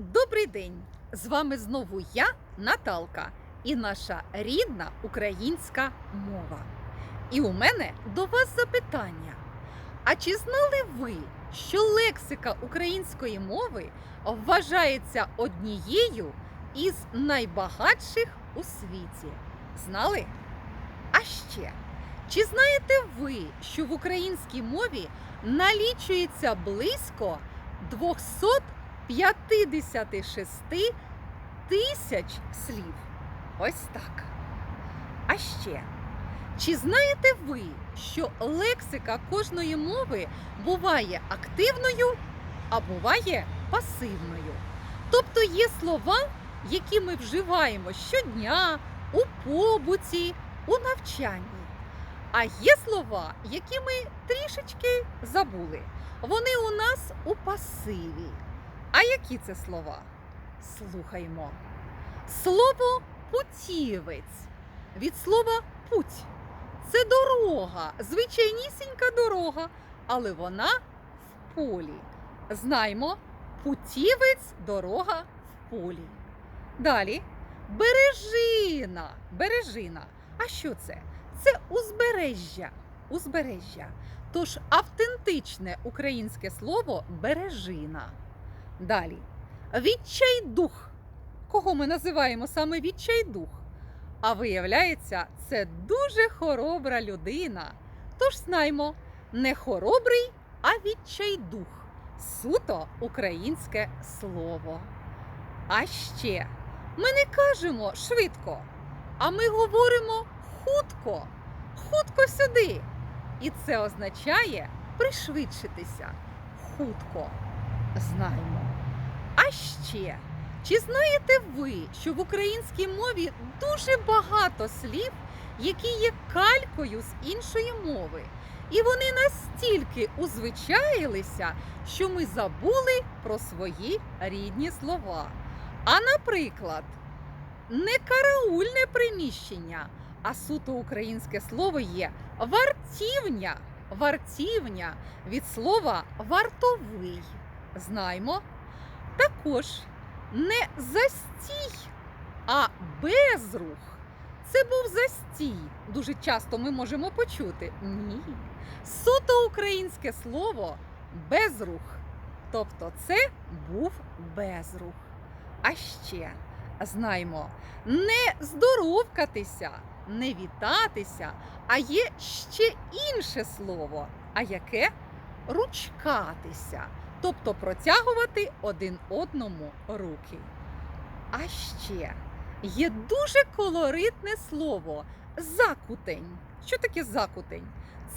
Добрий день! З вами знову я, Наталка, і наша рідна українська мова. І у мене до вас запитання. А чи знали ви, що лексика української мови вважається однією із найбагатших у світі? Знали? А ще, чи знаєте ви, що в українській мові налічується близько 256 тисяч слів? Ось так. А ще, чи знаєте ви, що лексика кожної мови буває активною, а буває пасивною? Тобто є слова, які ми вживаємо щодня у побуті, у навчанні. А є слова, які ми трішечки забули. Вони у нас у пасиві. А які це слова? Слухаймо. Слово путівець від слова путь. Це дорога, звичайнісінька дорога, але вона в полі. Знаймо, путівець дорога в полі. Далі бережина. Бережина. А що це? Це узбережжя. Узбережжя. Тож автентичне українське слово бережина. Далі. Відчайдух. Кого ми називаємо саме відчайдух? А виявляється, це дуже хоробра людина. Тож знаймо, не хоробрий, а відчайдух. Суто українське слово. А ще ми не кажемо швидко, а ми говоримо хутко, хутко сюди. І це означає пришвидшитися. Хутко. Знаємо. Ще, чи знаєте ви, що в українській мові дуже багато слів, які є калькою з іншої мови? І вони настільки узвичаїлися, що ми забули про свої рідні слова. А наприклад, не караульне приміщення, а суто українське слово є вартівня. Вартівня від слова вартовий. Знаймо. Також не застій, а безрух. Це був застій. Дуже часто ми можемо почути. Ні. Суто українське слово безрух. Тобто це був безрух. А ще знаймо, не здоровкатися, не вітатися, а є ще інше слово. А яке? Ручкатися. Тобто протягувати один одному руки. А ще є дуже колоритне слово закутень. Що таке закутень?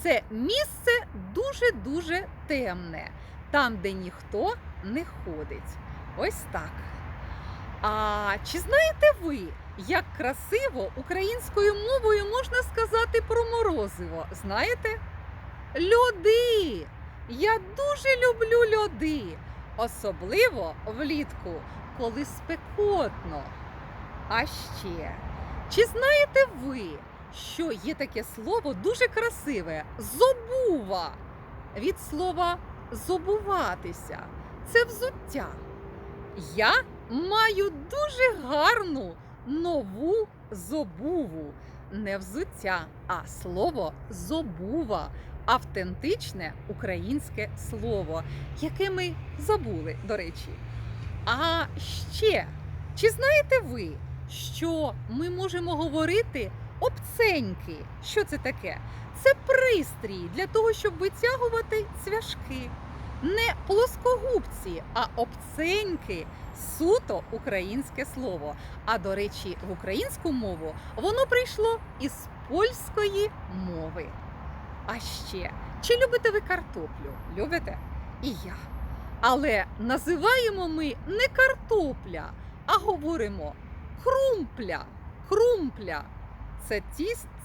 Це місце дуже-дуже темне, там, де ніхто не ходить. Ось так. А чи знаєте ви, як красиво українською мовою можна сказати про морозиво? Знаєте? Льоди! Я дуже люблю льоди, особливо влітку, коли спекотно. А ще, чи знаєте ви, що є таке слово дуже красиве зобува від слова зобуватися? Це взуття. Я маю дуже гарну нову зобуву. Не взуття, а слово зобува автентичне українське слово, яке ми забули, до речі. А ще, чи знаєте ви, що ми можемо говорити обценьки? Що це таке? Це пристрій для того, щоб витягувати цвяшки. Не плоскогубці, а обценьки суто українське слово. А до речі, в українську мову воно прийшло із польської мови. А ще, чи любите ви картоплю? Любите? І я. Але називаємо ми не картопля, а говоримо крумпля. Крумпля. Це,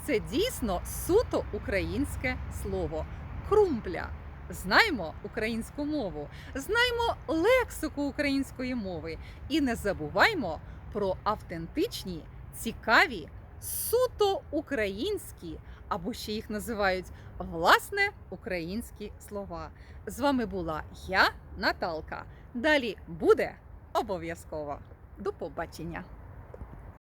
це дійсно суто українське слово. Крумпля. Знаємо українську мову, знаємо лексику української мови і не забуваймо про автентичні, цікаві, суто українські, або ще їх називають власне українські слова. З вами була я, Наталка. Далі буде Обов'язково. До побачення.